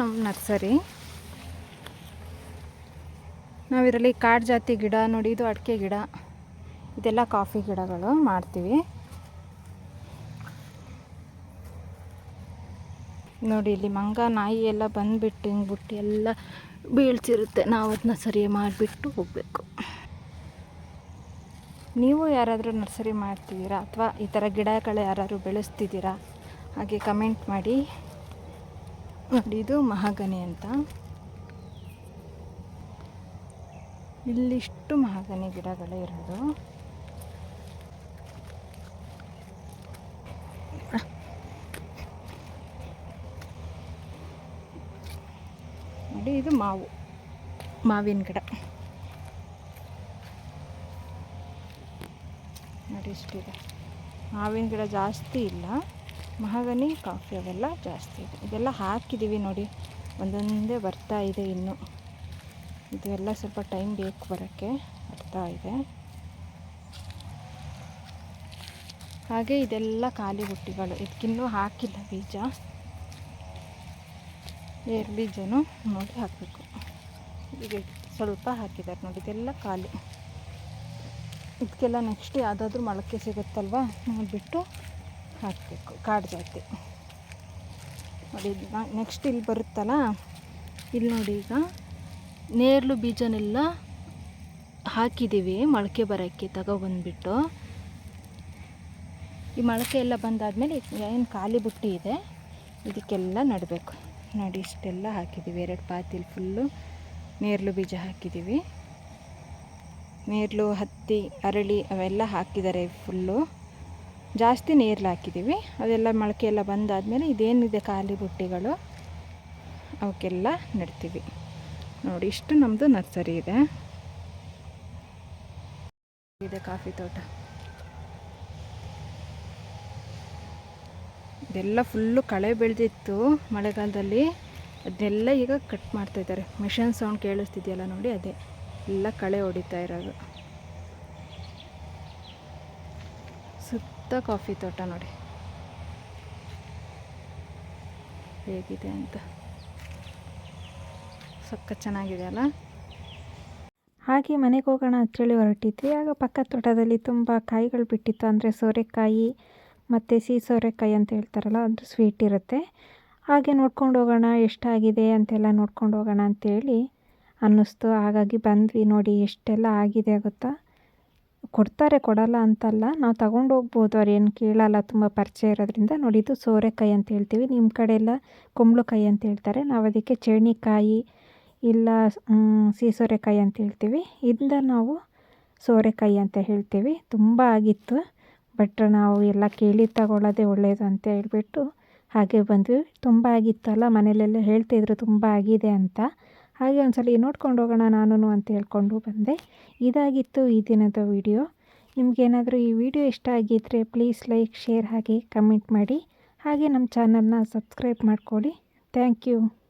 ನಮ್ಮ ನರ್ಸರಿ. ನಾವಿರಲಿ ಕಾಡು ಜಾತಿ ಗಿಡ ನೋಡಿ ಇದು ಅಡಿಕೆ ಗಿಡ, ಇದೆಲ್ಲ ಕಾಫಿ ಗಿಡಗಳು ಮಾಡ್ತೀವಿ. ನೋಡಿ, ಇಲ್ಲಿ ಮಂಗ, ನಾಯಿ ಎಲ್ಲ ಬಂದುಬಿಟ್ಟು ಹಿಂಗ್ಬಿಟ್ಟು ಎಲ್ಲ ಬೀಳ್ತಿರುತ್ತೆ ನಾವು ಅದನ್ನ ಸರಿ ಮಾಡಿಬಿಟ್ಟು ಹೋಗಬೇಕು. ನೀವು ಯಾರಾದರೂ ನರ್ಸರಿ ಮಾಡ್ತಿದ್ದೀರಾ? ಅಥವಾ ಈ ಥರ ಗಿಡಗಳು ಯಾರಾದರೂ ಬೆಳೆಸ್ತಿದ್ದೀರಾ? ಹಾಗೆ ಕಮೆಂಟ್ ಮಾಡಿ. ಇದು ಮಹಾಗನಿ ಅಂತ. ಇಲ್ಲಿಷ್ಟು ಮಹಾಗನಿ ಗಿಡಗಳೇ ಇರೋದು. ನೋಡಿ, ಇದು ಮಾವು, ಮಾವಿನ ಗಿಡ. ನೋಡಿ, ಇಷ್ಟಿದೆ. ಮಾವಿನ ಗಿಡ ಜಾಸ್ತಿ ಇಲ್ಲ. ಮಹಾಗನಿ ಕಾಫಿ ಅವೆಲ್ಲ ಜಾಸ್ತಿ ಇದೆ. ಇದೆಲ್ಲ ಹಾಕಿದ್ದೀವಿ ನೋಡಿ. ಒಂದೊಂದೇ ಬರ್ತಾ ಇದೆ ಇನ್ನು. ಇದೆಲ್ಲ ಸ್ವಲ್ಪ ಟೈಮ್ ಬೇಕು ಬರೋಕ್ಕೆ. ಬರ್ತಾ ಇದೆ. ಹಾಗೆ ಇದೆಲ್ಲ ಖಾಲಿ ಬುಟ್ಟಿಗಳು. ಇದಕ್ಕಿನ್ನೂ ಹಾಕಿಲ್ಲ ಬೀಜ. ಏರ್ ಬೀಜನೂ ನೋಡಿ ಹಾಕಬೇಕು. ಈಗ ಸ್ವಲ್ಪ ಹಾಕಿದ್ದಾರೆ ನೋಡಿ. ಇದೆಲ್ಲ ಖಾಲಿ. ಇದಕ್ಕೆಲ್ಲ ನೆಕ್ಸ್ಟ್ ಯಾವುದಾದ್ರೂ ಮೊಳಕೆ ಸಿಗುತ್ತಲ್ವ? ನೋಡಿಬಿಟ್ಟು ಹಾಕಬೇಕು ಕಾಡು ಜಾತಿ ನೋಡಿ ನೆಕ್ಸ್ಟ್ ಇಲ್ಲಿ ಬರುತ್ತಲ್ಲ, ಇಲ್ಲಿ ನೋಡಿ ಈಗ ನೇರಳು ಬೀಜನೆಲ್ಲ ಹಾಕಿದ್ದೀವಿ ಮೊಳಕೆ ಬರೋಕ್ಕೆ ತಗೊಬಂದ್ಬಿಟ್ಟು ಈ ಮೊಳಕೆ ಎಲ್ಲ ಬಂದಾದಮೇಲೆ ಏನು ಖಾಲಿ ಬುಟ್ಟಿ ಇದೆ, ಇದಕ್ಕೆಲ್ಲ ನಡಬೇಕು. ನೋಡಿ, ಇಷ್ಟೆಲ್ಲ ಹಾಕಿದ್ದೀವಿ. ಎರಡು ಪಾತಿಲಿ ಫುಲ್ಲು ನೇರಳು ಬೀಜ ಹಾಕಿದ್ದೀವಿ. ನೇರಳು, ಹತ್ತಿ, ಅರಳಿ, ಅವೆಲ್ಲ ಹಾಕಿದ್ದಾರೆ ಫುಲ್ಲು ಜಾಸ್ತಿ ನೀರಲ್ಲಿ ಹಾಕಿದ್ದೀವಿ. ಅದೆಲ್ಲ ಮೊಳಕೆ ಎಲ್ಲ ಬಂದಾದಮೇಲೆ ಇದೇನಿದೆ ಖಾಲಿ ಬುಟ್ಟಿಗಳು? ಅವಕ್ಕೆಲ್ಲ ನೆಡ್ತೀವಿ. ನೋಡಿ, ಇಷ್ಟು ನಮ್ಮದು ನರ್ಸರಿ ಇದೆ. ಇದೆ ಕಾಫಿ ತೋಟ. ಇದೆಲ್ಲ ಫುಲ್ಲು ಕಳೆ ಬೆಳೆದಿತ್ತು ಮಳೆಗಾಲದಲ್ಲಿ. ಅದನ್ನೆಲ್ಲ ಈಗ ಕಟ್ ಮಾಡ್ತಾಯಿದ್ದಾರೆ ಮಿಷನ್ ಸೌಂಡ್ ಕೇಳಿಸ್ತಿದೆಯಲ್ಲ ನೋಡಿ, ಅದೇ. ಎಲ್ಲ ಕಳೆ ಹೊಡಿತಾ ಇರೋದು. ಸುತ್ತ ಕಾಫಿ ತೋಟ ನೋಡಿ. ಹೇಗಿದೆ ಅಂತ. ಸಕ್ಕ ಚೆನ್ನಾಗಿದೆ ಅಲ್ಲ? ಹಾಗೆ ಮನೆಗೆ ಹೋಗೋಣ ಅಂತೇಳಿ ಹೊರಟಿದ್ವಿ. ಆಗ ಪಕ್ಕ ತೋಟದಲ್ಲಿ ತುಂಬ ಕಾಯಿಗಳು ಬಿಟ್ಟಿತ್ತು. ಅಂದರೆ ಸೋರೆಕಾಯಿ ಮತ್ತು ಸಿಹಿ ಸೋರೆಕಾಯಿ ಅಂತ ಹೇಳ್ತಾರಲ್ಲ, ಅದು ಸ್ವೀಟ್ ಇರುತ್ತೆ. ಹಾಗೆ ನೋಡ್ಕೊಂಡು ಹೋಗೋಣ, ಎಷ್ಟಾಗಿದೆ ಅಂತೆಲ್ಲ ನೋಡ್ಕೊಂಡು ಹೋಗೋಣ ಅಂತೇಳಿ ಅನ್ನಿಸ್ತು. ಹಾಗಾಗಿ ಬಂದ್ವಿ ನೋಡಿ, ಎಷ್ಟೆಲ್ಲ ಆಗಿದೆ ಗೊತ್ತಾ? ಕೊಡ್ತಾರೆ, ಕೊಡಲ್ಲ ಅಂತಲ್ಲ. ನಾವು ತಗೊಂಡು ಹೋಗ್ಬೋದು. ಅವ್ರು ಏನು ಕೇಳಲ್ಲ, ತುಂಬ ಪರಿಚಯ ಇರೋದ್ರಿಂದ. ನೋಡಿ, ಇದು ಸೋರೆಕಾಯಿ ಅಂತ ಹೇಳ್ತೀವಿ. ನಿಮ್ಮ ಕಡೆ ಎಲ್ಲ ಕುಂಬಳಕಾಯಿ ಅಂತ ಹೇಳ್ತಾರೆ. ನಾವು ಅದಕ್ಕೆ ಚೇಣಿಕಾಯಿ ಇಲ್ಲ ಸೀಸೋರೆಕಾಯಿ ಅಂತ ಹೇಳ್ತೀವಿ. ಇದನ್ನ ನಾವು ಸೋರೆಕಾಯಿ ಅಂತ ಹೇಳ್ತೀವಿ. ತುಂಬ ಆಗಿತ್ತು. ಬಟ್ ನಾವು ಎಲ್ಲ ಕೇಳಿ ತಗೊಳ್ಳೋದೇ ಒಳ್ಳೆಯದು ಅಂತ ಹೇಳ್ಬಿಟ್ಟು ಹಾಗೆ ಬಂದ್ವಿ. ತುಂಬ ಆಗಿತ್ತಲ್ಲ. ಮನೇಲೆಲ್ಲ ಹೇಳ್ತಿದ್ರು ತುಂಬ ಆಗಿದೆ ಅಂತ. ಹಾಗೆ ಒಂದು ಸಲ ನೋಡ್ಕೊಂಡು ಹೋಗೋಣ ನಾನು ಅಂತ ಹೇಳ್ಕೊಂಡು ಬಂದೆ. ಇದಾಗಿತ್ತು ಈ ದಿನದ ವಿಡಿಯೋ. ನಿಮಗೇನಾದರೂ ಈ ವಿಡಿಯೋ ಇಷ್ಟ ಆಗಿದ್ದರೆ ಪ್ಲೀಸ್ ಲೈಕ್, ಶೇರ್ ಹಾಗೆ ಕಮೆಂಟ್ ಮಾಡಿ. ಹಾಗೆ ನಮ್ಮ ಚಾನಲ್ನ ಸಬ್ಸ್ಕ್ರೈಬ್ ಮಾಡ್ಕೊಳ್ಳಿ. Thank you.